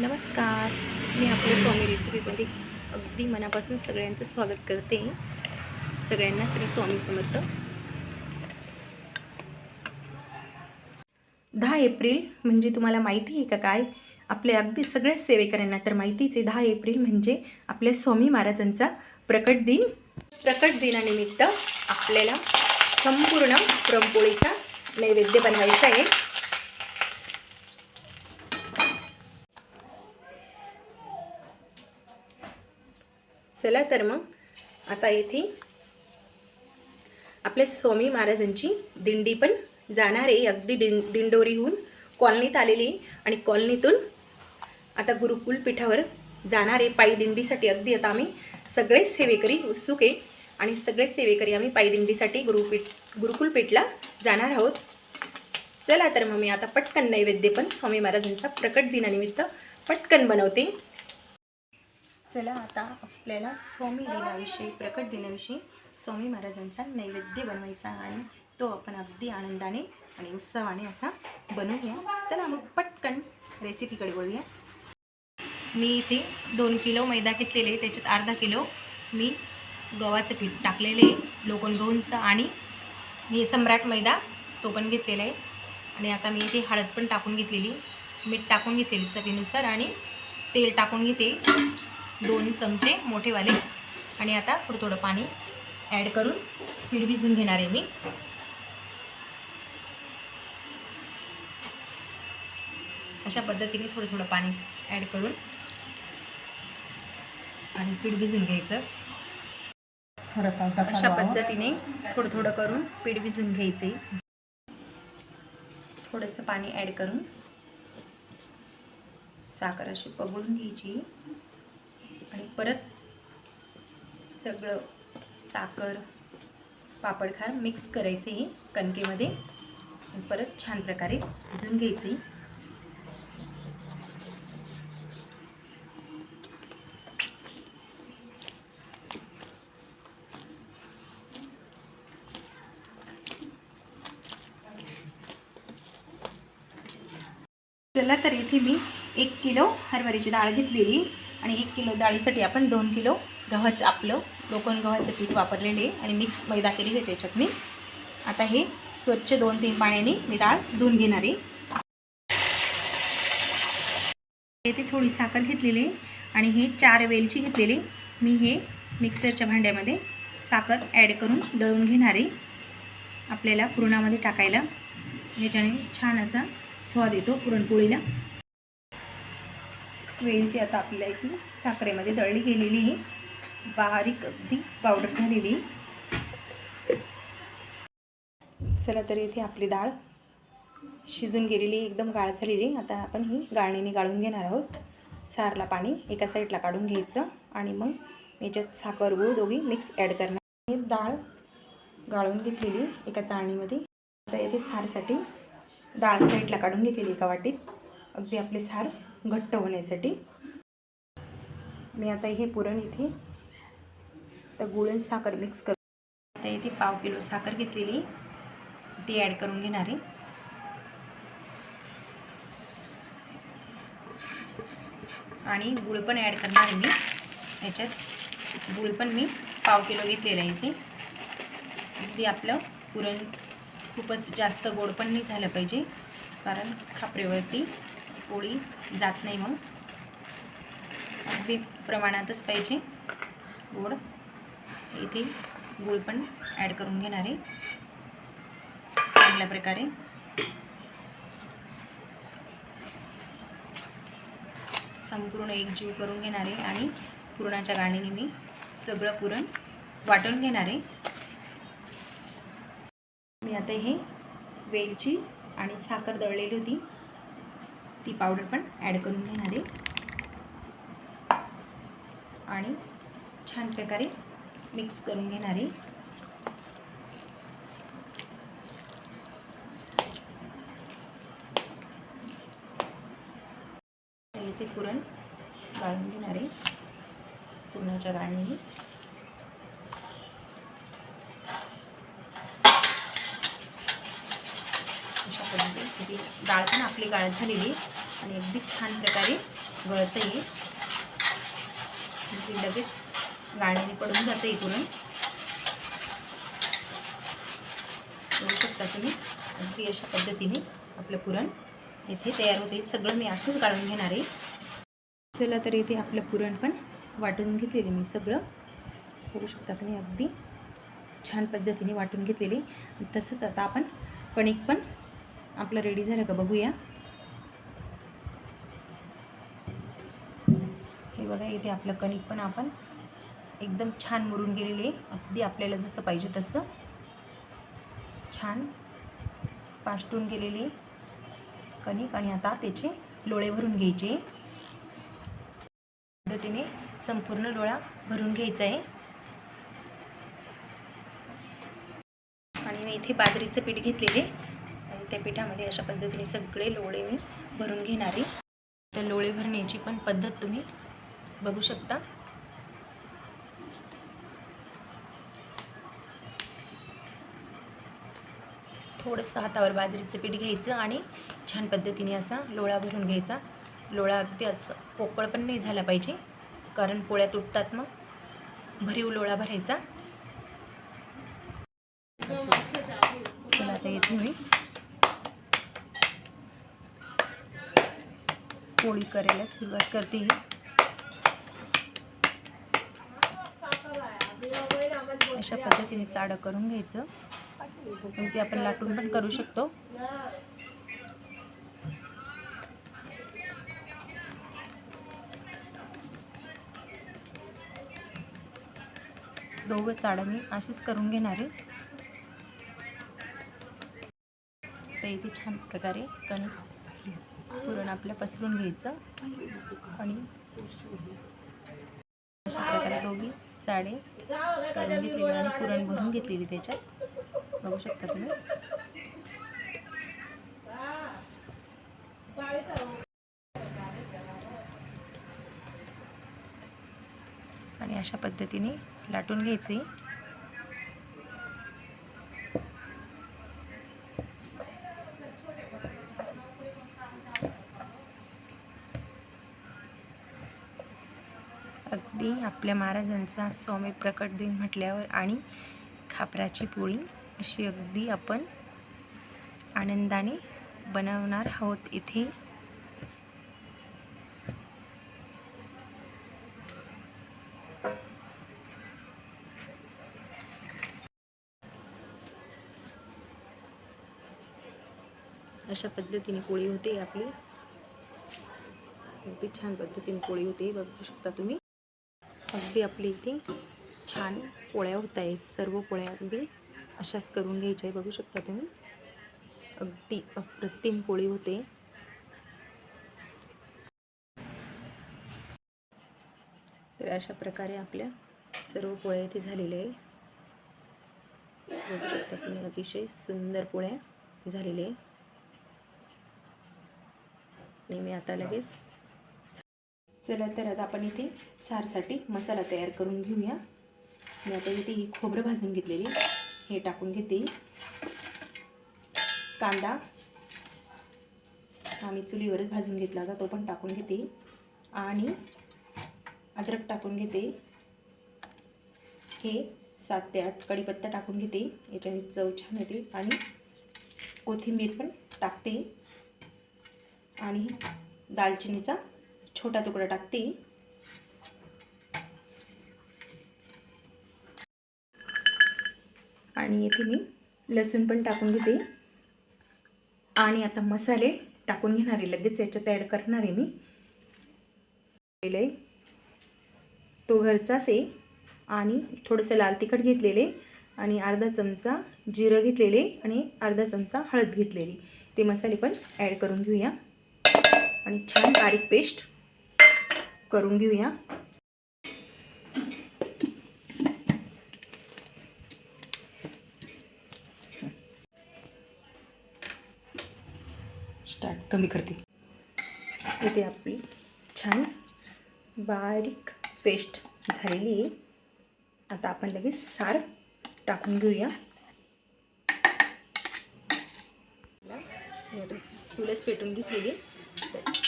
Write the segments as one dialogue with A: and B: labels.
A: नमस्कार. मी आपल्या स्वामी रेसिपीमध्ये अगदी मनापासून सगळ्यांचं स्वागत करते. सगळ्यांना श्री स्वामी समर्थ. दहा एप्रिल म्हणजे तुम्हाला माहिती आहे का काय? आपल्या अगदी सगळ्या सेवेकऱ्यांना तर माहितीच आहे दहा एप्रिल म्हणजे आपल्या स्वामी महाराजांचा प्रकट दिन. प्रकट दिनानिमित्त आपल्याला संपूर्ण पुरणपोळीचा नैवेद्य बनवायचा आहे. चला तर मग आता येथे आपल्या स्वामी महाराजांची दिंडी पण जाणार आहे. अगदी दिं दिंडोरीहून कॉलनीत आलेली आणि कॉलनीतून आता गुरुकुल पीठावर जाणार आहे. पायी दिंडीसाठी अगदी आता आम्ही सगळेच सेवेकरी उत्सुक आहे आणि सगळेच सेवेकरी आम्ही पायी दिंडीसाठी गुरुपीठ गुरुकुल पीठला जाणार आहोत. चला तर मग मी आता पटकन नैवेद्य पण स्वामी महाराजांचा प्रकट दिनानिमित्त पटकन बनवते. चला आता आपल्याला स्वामी दिनाविषयी प्रकट दिनाविषयी स्वामी महाराजांचा नैवेद्य बनवायचा आणि तो आपण अगदी आनंदाने आणि उत्सवाने असा बनवूया चला मग पटकन रेसिपीकडे वळूया. मी इथे दोन किलो मैदा घेतलेले त्याच्यात अर्धा किलो मी गव्हाचं पीठ टाकलेले आहे लोकन गहूंचं आणि मी सम्राट मैदा तो पण घेतलेला आहे. आणि आता मी इथे हळद पण टाकून घेतलेली मीठ टाकून घेतलेली चवीनुसार आणि तेल टाकून घेते. दोन चमचे मोठेवाले. आणि आता थोडं थोडं पाणी ॲड करून पीठ भिजून घेणार आहे मी. अशा पद्धतीने थोडं थोडं पाणी ॲड करून आणि पीठ भिजून घ्यायचं.
B: थोडासा
A: अशा पद्धतीने थोडं थोडं करून पीठ भिजून घ्यायचे. थोडंसं पाणी ॲड करून साखर अशी पगळून घ्यायची. आणि परत सगळं साखर पापडखार मिक्स करायचे कणकेमध्ये. परत छान प्रकारे भिजून घ्यायचे. चला तर इथे मी एक किलो हरभऱ्याची डाळ घेतलेली. आणि एक किलो डाळीसाठी आपण दोन किलो गव्हाचं आपलं लोकन गव्हाचं पीठ वापरलेले आणि मिक्स मैदा केलेली आहे त्याच्यात मी. आता हे स्वच्छ दोन तीन पाण्याने मी डाळ धुवून घेणार आहे. येथे थोडी साखर घेतलेली आहे आणि हे चार वेलची घेतलेली मी हे मिक्सरच्या भांड्यामध्ये साखर ॲड करून दळून घेणार आहे. आपल्याला पुरणामध्ये टाकायला. याच्याने छान असा स्वाद येतो पुरणपोळीला. वेलची आता आपल्याला इथे साखरेमध्ये दळली गेलेली आहे. बारीक अगदी पावडर झालेली चला तर इथे आपली डाळ शिजून गेलेली एकदम गाळ झालेली आता आपण ही गाळणीने गाळून घेणार आहोत. सारला पाणी एका साईडला काढून घ्यायचं आणि मग याच्यात साखर गूळ दोघी मिक्स ॲड करणार. ही डाळ गाळून घेतलेली एका चाळणीमध्ये. आता येथे सारसाठी डाळ साईडला काढून घेतलेली एका वाटीत. अगदी आपले सार घट्ट होण्यासाठी. मी आता हे पुरण इथे तर गुळ आणि साखर मिक्स कर आता इथे पाव किलो साखर घेतलेली. ती ॲड करून घेणार आहे. आणि गुळ पण ॲड करणार आहे मी. याच्यात गुळ पण मी पाव किलो घेतलेला आहे इथे. अगदी आपलं पुरण खूपच जास्त गोड पण नाही झालं पाहिजे. कारण खापरेवरती पोळी जात नाही मग अगदी प्रमाणातच पाहिजे. गोड. इथे गूळ पण ॲड करून घेणार आहे. चांगल्या प्रकारे. संपूर्ण एकजीव करून घेणार आहे आणि पुरणाच्या गाणीने मी सगळं पुरण वाटून घेणार आहे. मी आता हे वेलची आणि साखर दळलेली होती. ती पावडर पण ॲड करून घेणार आहे. आणि छान प्रकारे मिक्स करून घेणार आहे. इथे पुरण गाळून घेणार आहे. पुरणाच्या गाळणीने अशा पद्धतीने डाळ पण आपली गाळ झालेली आणि अगदी छान प्रकारे गळतं येईल म्हणजे लगेच गाण्याने पडून जातं इकडून. बघू शकता तुम्ही. अगदी अशा पद्धतीने आपलं पुरण इथे तयार होते. सगळं मी असंच गाळून घेणार आहे. चला तर इथे आपलं पुरण पण वाटून घेतलेले मी सगळं. बघू शकता तुम्ही अगदी छान पद्धतीने वाटून घेतलेली. तसंच आता आपण कणिक पण आपलं रेडी झालं का? बघूया. हे बघा इथे आपलं कणिक पण आपण एकदम छान मुरून गेलेले आहे. अगदी आपल्याला जसं पाहिजे तसं छान पाष्टून गेलेले कणिक आणि आता त्याचे लोळे भरून घ्यायचे. पद्धतीने संपूर्ण लोळा भरून घ्यायचा आहे. आणि मी इथे बाजरीचं पीठ घेतलेले. त्या पिठामध्ये अशा पद्धतीने सगळे लोळे मी भरून घेणारी तर लोळे भरण्याची पण पद्धत तुम्ही बघू शकता. थोडंसं हातावर बाजरीचं पीठ घ्यायचं आणि छान पद्धतीने असा लोळा भरून घ्यायचा. लोळा अगदी असं पोकळ पण नाही झाला पाहिजे कारण पोळ्या तुटतात मग. भरीव लोळा भरायचा. चला आता मी. पोळी करायला सुरुवात करते अशा पद्धतीने चाडं करून घ्यायचं. पण ते आपण लाटून पण करू शकतो. दोघं चाडं मी अशीच करून घेणार आहे. तर इथे छान प्रकारे कणिक पुरण आपलं पसरून घ्यायचं. आणि अशा प्रकारे दोघी जाडे करून घेतलेली आणि पुरण भरून घेतलेली त्याच्यात. बघू शकता तुम्ही. आणि अशा पद्धतीने लाटून घ्यायचे अगदी आपल्या महाराजांचा स्वामी प्रकट दिन म्हटल्यावर आणि खापराची पोळी अशी अगदी आपण आनंदाने बनवणार आहोत इथे. अशा पद्धतीने पोळी होते आपली. अगदी छान पद्धतीने पोळी होते बघू शकता तुम्ही. अगदी आपली इथे छान पोळ्या होत आहे सर्व पोळ्या अगदी अशाच करून घ्यायच्या आहे बघू शकता तुम्ही. अगदी अप्रतिम पोळी होते. तर अशा प्रकारे आपल्या सर्व पोळ्या इथे झालेल्या आहे बघू शकता तुम्ही अतिशय सुंदर पोळ्या झालेल्या आहे आणि मी आता लगेच चला तर आता आपण इथे सारसाठी मसाला तयार करून घेऊया. मी आता इथे ही खोबरं भाजून घेतलेली हे टाकून घेते. कांदा आम्ही चुलीवरच भाजून घेतला होता तो पण टाकून घेते. आणि अद्रक टाकून घेते. हे सात ते आठ कढीपत्ता टाकून घेते. याच्याने चव छान येते आणि कोथिंबीर पण टाकते. आणि दालचिनीचा छोटा तुकडा टाकते. आणि येथे मी लसूण पण टाकून घेते. आणि आता मसाले टाकून घेणारे लगेच याच्यात ॲड करणार आहे मी. केलं. आहे तो घरचाच आहे आणि थोडंसं लाल तिखट घेतलेले आणि अर्धा चमचा जिरं घेतलेले आणि अर्धा चमचा हळद घेतलेली. ते मसाले पण ॲड करून घेऊया. आणि छान बारीक पेस्ट करून घेऊया. स्टार्ट कमी करते. इथे आपली छान बारीक पेस्ट झालेली आहे. आता आपण लगेच सार टाकून घेऊया. चुलेच पेटून घेतलेली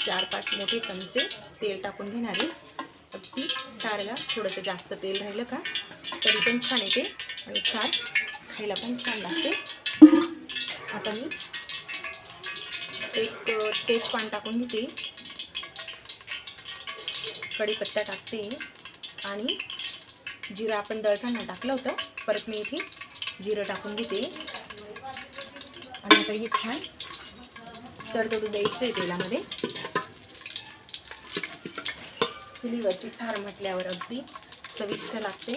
A: चार पाच मोठे चमचे तेल टाकून घेणार आहे. अगदी सारला थोडंसं जास्त तेल राहिलं का तरी पण छान येते आणि सार खायला पण छान लागते. आता मी एक तेजपान टाकून घेते. कढीपत्ता टाकते आणि जिरं आपण दळताना टाकलं होतं परत मी इथे जिरं टाकून घेते. आणि आता हे छान तडतडू द्यायचं आहे तेलामध्ये. चुलीवरची सार म्हटल्यावर अगदी चविष्ट लागते.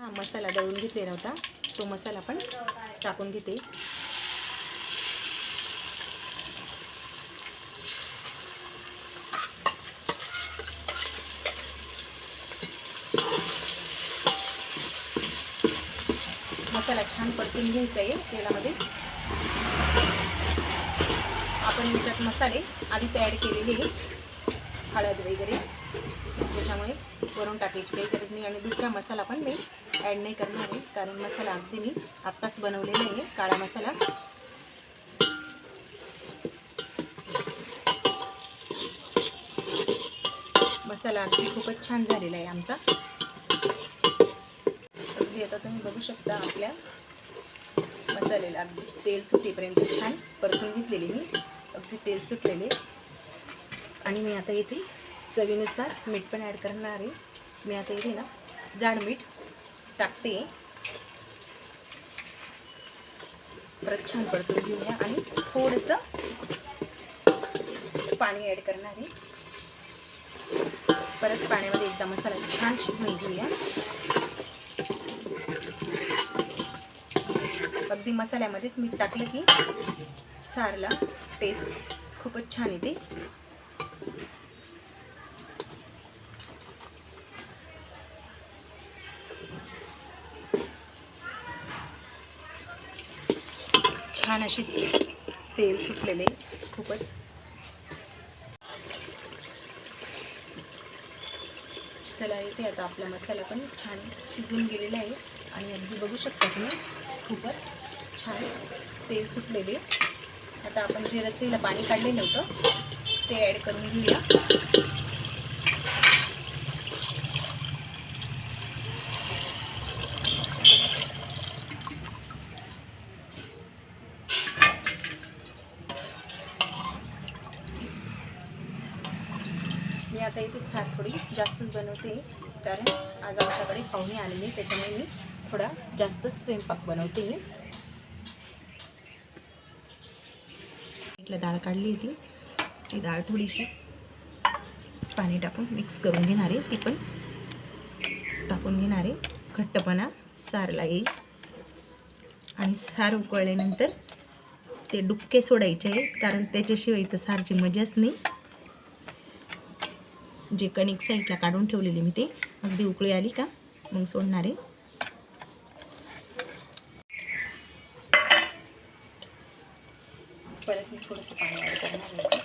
A: हा मसाला दळून घेतलेला होता. तो मसाला पण टाकून घेते. मसाला छान परतून घ्यायचा आहे तेलामध्ये. आपण याच्यात मसाले आधीच ॲड केलेले आहे. हळद वगैरे. त्याच्यामुळे वरून टाकायची काही गरज नाही आणि दुसरा मसाला पण मी ॲड नाही करणार आहे. कारण मसाला अगदी मी आत्ताच बनवलेला आहे. काळा मसाला. मसाला अगदी खूपच छान झालेला आहे आमचा. अगदी आता तुम्ही बघू शकता आपल्या मसाल्याला अगदी तेल सुटेपर्यंत छान परतून घेतलेले मी. अगदी तेल सुटलेले. आणि मी आता इथे चवीनुसार मीठ पण ॲड करणार आहे. मी आता इथे ना जाड मीठ टाकते. परत छान परतून घेऊया आणि थोडंसं पाणी ॲड करणार आहे. परत पाण्यामध्ये एकदा मसाला छान शिजवून घेऊया. अगदी मसाल्यामध्येच मीठ टाकलं की सारला टेस्ट खूपच छान येते. छान असे तेल सुटलेले खूपच. चला इथे आता आपला मसाला पण छान शिजून गेलेला आहे. आणि अगदी बघू शकता तुम्ही खूपच. छान तेल सुटलेले. आता आपण जे रसईला पाणी काढलेलं होतं ते ॲड करून घेऊया. मी आता इथे सार थोडी जास्तच बनवते कारण आज आमच्याकडे पाहुणे आलेले त्याच्यामुळे मी थोडा जास्त स्वयंपाक बनवते. इथलं डाळ काढली होती. ती डाळ थोडीशी पाणी टाकून मिक्स करून घेणार आहे. ती पण टाकून घेणार आहे. घट्टपणा सारला येईल. आणि सार उकळल्यानंतर ते डुबके सोडायचे आहेत. कारण त्याच्याशिवाय इथं सारची मजाच नाही. जे कणिक साईडला काढून ठेवलेली मी ते. अगदी उकळी आली का? मग सोडणार आहे परत मी थोडंसं पाणी ॲड करणार आहे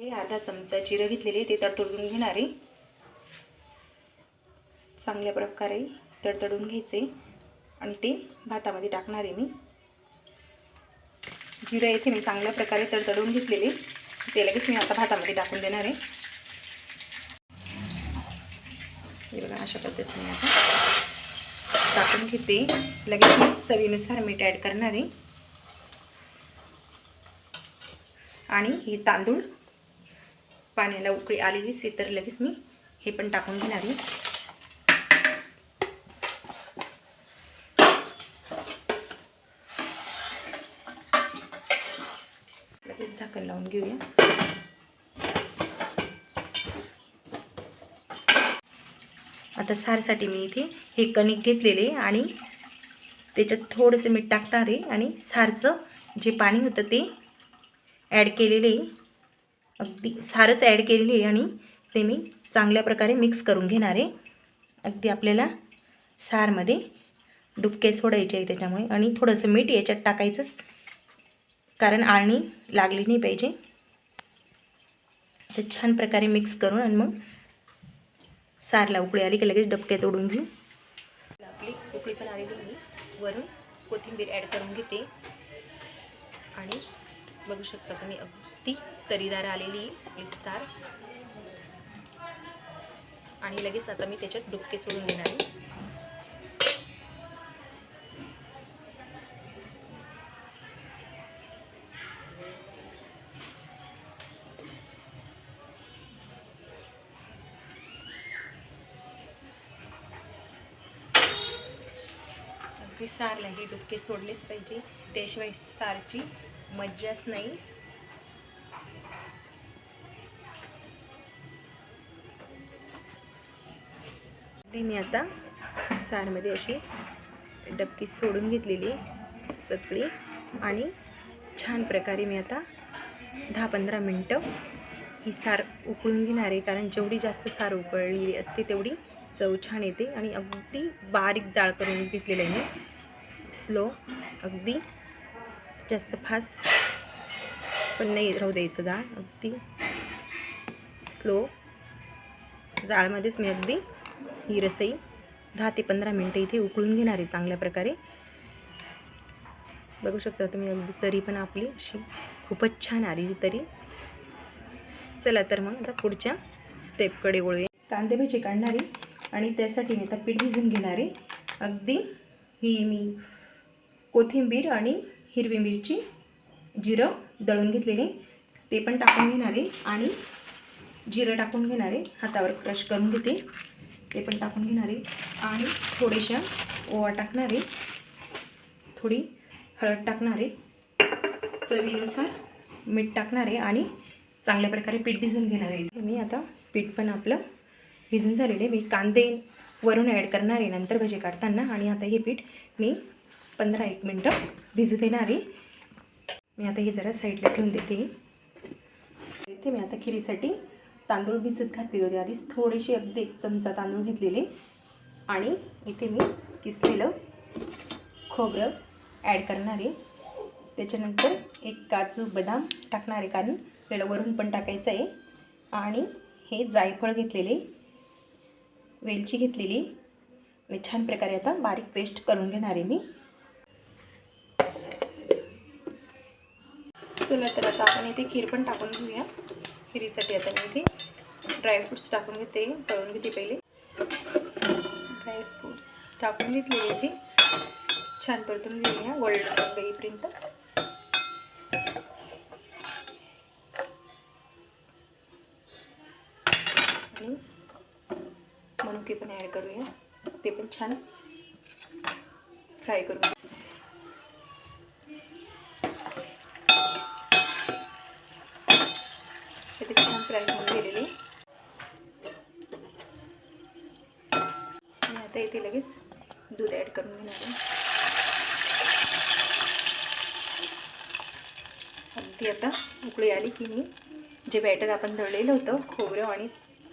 A: हे अर्धा चमचा जिरं घेतलेले ते तडतडून घेणार आहे. चांगल्या प्रकारे तडतडून घ्यायचे आणि ते भातामध्ये टाकणार आहे मी. जिरं येथे मी चांगल्या प्रकारे तडतडून घेतलेले ते लगेच मी आता भातामध्ये टाकून देणार आहे. हे बघा अशा पद्धतीने आता टाकून घेते. लगेच मी चवीनुसार मीठ ॲड करणार आहे. आणि ही तांदूळ पाण्याला उकळी आलेलीच आहे तर लगेच मी हे पण टाकून घेणार आहे. लगेच झाकण लावून घेऊया. आता सारसाठी मी इथे हे कणिक घेतलेले आणि त्याच्यात थोडंसं मीठ टाकणार आहे आणि सारचं जे पाणी होतं ते ॲड केलेले आहे. अगदी सारच ॲड केलेली आहे आणि ते मी चांगल्या प्रकारे मिक्स करून घेणार आहे. अगदी आपल्याला सारमध्ये डुबके सोडायचे आहे त्याच्यामुळे आणि थोडंसं मीठ याच्यात टाकायचंच कारण आळणी लागली नाही पाहिजे. तर छान प्रकारे मिक्स करून आणि मग सारला उकळी आली की लगेच डबके तोडून घेऊ. आपली उकळी पण आलेली मी वरून कोथिंबीर ॲड करून घेते. आणि बघू शकता तुम्ही अगदी तरीदार आलेली आपली आणि लगेच आता मी त्याच्यात डुबके सोडून देणार आहे. अगदी सारला हे डुबके सोडलेच पाहिजे. त्याशिवाय सारची. मज्जाच नाही. ती मी आता सारमध्ये अशी डबकी सोडून घेतलेली सगळी आणि छान प्रकारे मी आता दहा पंधरा मिनटं ही सार उकळून घेणार आहे. कारण जेवढी जास्त सार उकळलेली असते तेवढी चव छान येते आणि अगदी बारीक जाळ करून घेतलेलं आहे मी. स्लो अगदी जास्त फास्ट. पण नाही राहू द्यायचं जाळ अगदी स्लो. जाळमध्येच मी अगदी ही रसई दहा ते पंधरा मिनटं इथे उकळून घेणार आहे चांगल्या प्रकारे. बघू शकता तुम्ही अगदी तरी पण आपली अशी खूपच छान आली तरी. चला तर मग आता पुढच्या स्टेपकडे वळूया. कांदे भजी काढणारी आणि त्यासाठी मी आता पीठ भिजून घेणार आहे. अगदी ही मी कोथिंबीर आणि हिरवी मिरची जिरं दळून घेतलेले ते पण टाकून घेणार आहे आणि जिरं टाकून घेणार आहे. हातावर क्रश करून घेते. ते पण टाकून घेणार आहे. आणि थोडेशा ओवा टाकणार आहे. थोडी हळद टाकणार आहे. चवीनुसार मीठ टाकणार आहे आणि चांगल्या प्रकारे पीठ भिजून घेणार आहे. मी आता पीठ पण आपलं भिजून झालेले मी कांदे वरून ॲड करणार आहे नंतर भजे काढताना. आणि आता हे पीठ मी पंधरा एक मिनटं भिजू देणार. आहे मी आता हे जरा साईडला ठेवून देते. इथे मी आता खिरीसाठी तांदूळ भिजत घातलेले होते. आधीच थोडेसे अगदी एक चमचा तांदूळ घेतलेले. आणि इथे मी किसलेलं खोबरं ॲड करणार. आहे त्याच्यानंतर एक काजू बदाम टाकणार आहे कारण आपल्याला वरून पण टाकायचं आहे. आणि हे जायफळ घेतलेले वेलची घेतलेली. मी छान प्रकारे आता बारीक पेस्ट करून घेणार आहे मी. चला तर आता आपण इथे खीर पण टाकून घेऊया. खिरीसाठी आता मी इथे ड्रायफ्रूट्स टाकून घेते तळून घेते पहिले. ड्रायफ्रूट्स टाकून घेतलेले इथे. छान परतून घेऊया गोल्ड येईपर्यंत. आणि मनुके पण ॲड करूया. ते पण छान फ्राय करूया घेऊ. इथे छान फ्राय होऊन गेलेले आता इथे लगेच. दूध ॲड करून घेणार आहे. अगदी आता उकळी आली की मी जे बॅटर आपण दळलेलं होतं खोबरं आणि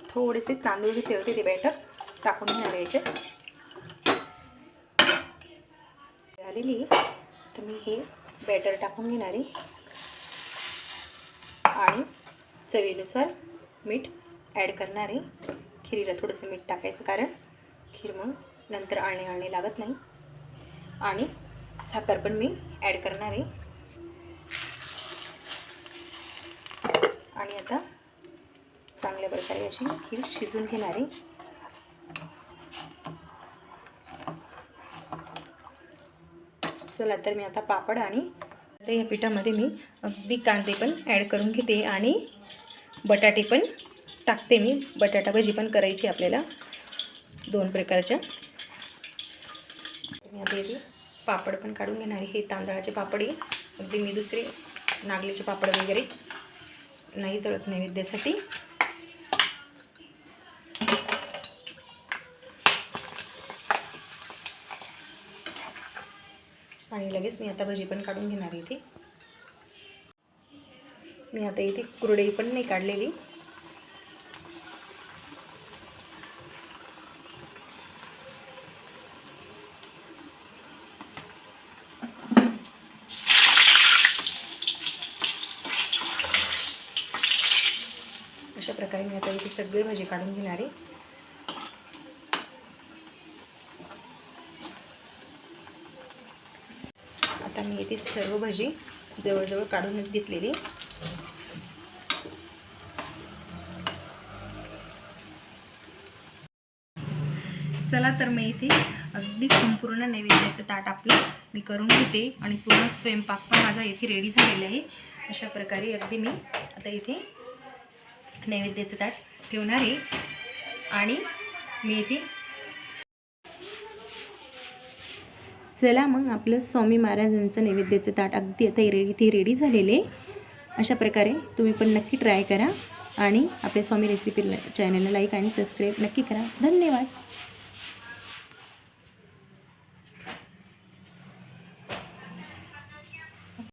A: थोडेसे तांदूळ घेतले होते ते बॅटर टाकून घेणार याचे. याच्यात आलेली तर मी हे बॅटर टाकून घेणार आहे. आणि चवीनुसार मीठ ॲड करणार आहे. खिरीला थोडंसं मीठ टाकायचं कारण खीर मग नंतर आळणे आळणे लागत नाही. आणि साखर पण मी ॲड करणार आहे. आणि आता चांगल्या प्रकारे अशी खीर शिजून घेणार आहे. चला तर मी आता पापड आणि या पिठामध्ये मी अगदी कांदे पण ॲड करून घेते आणि बटाटे पण टाकते मी. बटाटा भजी पण करायची आपल्याला. दोन प्रकारच्या. मी आता इथे पापड पण काढून घेणार आहे. हे तांदळाचे पापड अगदी मी दुसरे नागलीचे पापड वगैरे नाही तळत नैवेद्यासाठी. आणि लगेच मी आता भजी पण काढून घेणार आहे इथे. मी आता इथे कुरडई पण नाही काढलेली सगळे भजी काढून घेणार आहे. आता मी ती सर्व भजी जवळजवळ काढूनच घेतलेली. चला तर मी इथे अगदी संपूर्ण नैवेद्याचं ताट आपलं मी करून घेते आणि पूर्ण स्वयंपाक पण माझा इथे रेडी झालेला आहे. अशा प्रकारे अगदी मी आता इथे नैवेद्याचं ताट ठेवणार आहे. आणि मी इथे चला मग आपलं स्वामी महाराजांचं नैवेद्याचं ताट अगदी आता रेडी इथे रेडी झालेले अशा प्रकारे तुम्ही पण नक्की ट्राय करा. आणि आपल्या स्वामी रेसिपी चॅनलला लाईक आणि सबस्क्राईब नक्की करा. धन्यवाद.